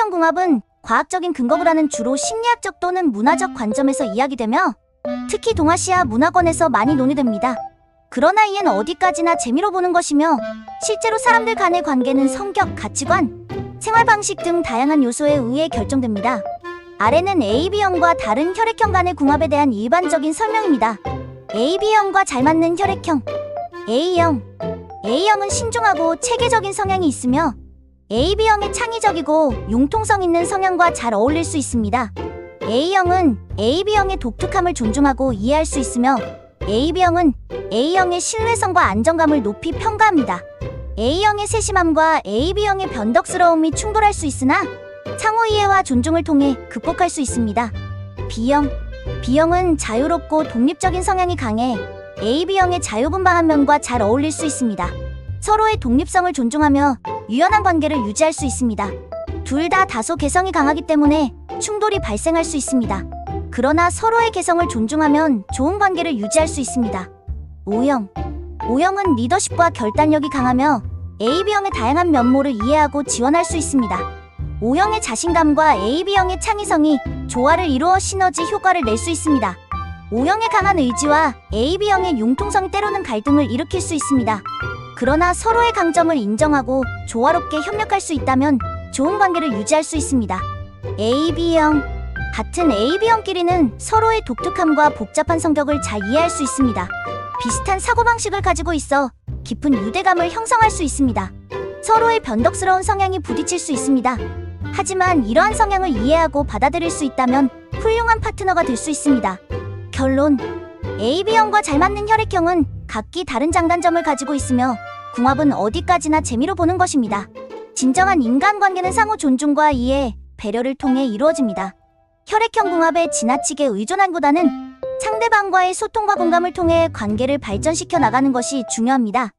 혈액형 궁합은 과학적인 근거보다는 주로 심리학적 또는 문화적 관점에서 이야기되며 특히 동아시아 문화권에서 많이 논의됩니다. 그러나 이엔 어디까지나 재미로 보는 것이며 실제로 사람들 간의 관계는 성격, 가치관, 생활 방식 등 다양한 요소에 의해 결정됩니다. 아래는 AB형과 다른 혈액형 간의 궁합에 대한 일반적인 설명입니다. AB형과 잘 맞는 혈액형 A형 A형은 신중하고 체계적인 성향이 있으며 AB형의 창의적이고 융통성 있는 성향과 잘 어울릴 수 있습니다. A형은 AB형의 독특함을 존중하고 이해할 수 있으며 AB형은 A형의 신뢰성과 안정감을 높이 평가합니다. A형의 세심함과 AB형의 변덕스러움이 충돌할 수 있으나 상호 이해와 존중을 통해 극복할 수 있습니다. B형 B형은 자유롭고 독립적인 성향이 강해 AB형의 자유분방한 면과 잘 어울릴 수 있습니다. 서로의 독립성을 존중하며 유연한 관계를 유지할 수 있습니다. 둘 다 다소 개성이 강하기 때문에 충돌이 발생할 수 있습니다. 그러나 서로의 개성을 존중하면 좋은 관계를 유지할 수 있습니다. O형 O형은 리더십과 결단력이 강하며 AB형의 다양한 면모를 이해하고 지원할 수 있습니다. O형의 자신감과 AB형의 창의성이 조화를 이루어 시너지 효과를 낼 수 있습니다. O형의 강한 의지와 AB형의 융통성이 때로는 갈등을 일으킬 수 있습니다. 그러나 서로의 강점을 인정하고 조화롭게 협력할 수 있다면 좋은 관계를 유지할 수 있습니다. AB형 같은 AB형끼리는 서로의 독특함과 복잡한 성격을 잘 이해할 수 있습니다. 비슷한 사고방식을 가지고 있어 깊은 유대감을 형성할 수 있습니다. 서로의 변덕스러운 성향이 부딪힐 수 있습니다. 하지만 이러한 성향을 이해하고 받아들일 수 있다면 훌륭한 파트너가 될 수 있습니다. 결론 AB형과 잘 맞는 혈액형은 각기 다른 장단점을 가지고 있으며 궁합은 어디까지나 재미로 보는 것입니다. 진정한 인간관계는 상호 존중과 이해, 배려를 통해 이루어집니다. 혈액형 궁합에 지나치게 의존한보다는 상대방과의 소통과 공감을 통해 관계를 발전시켜 나가는 것이 중요합니다.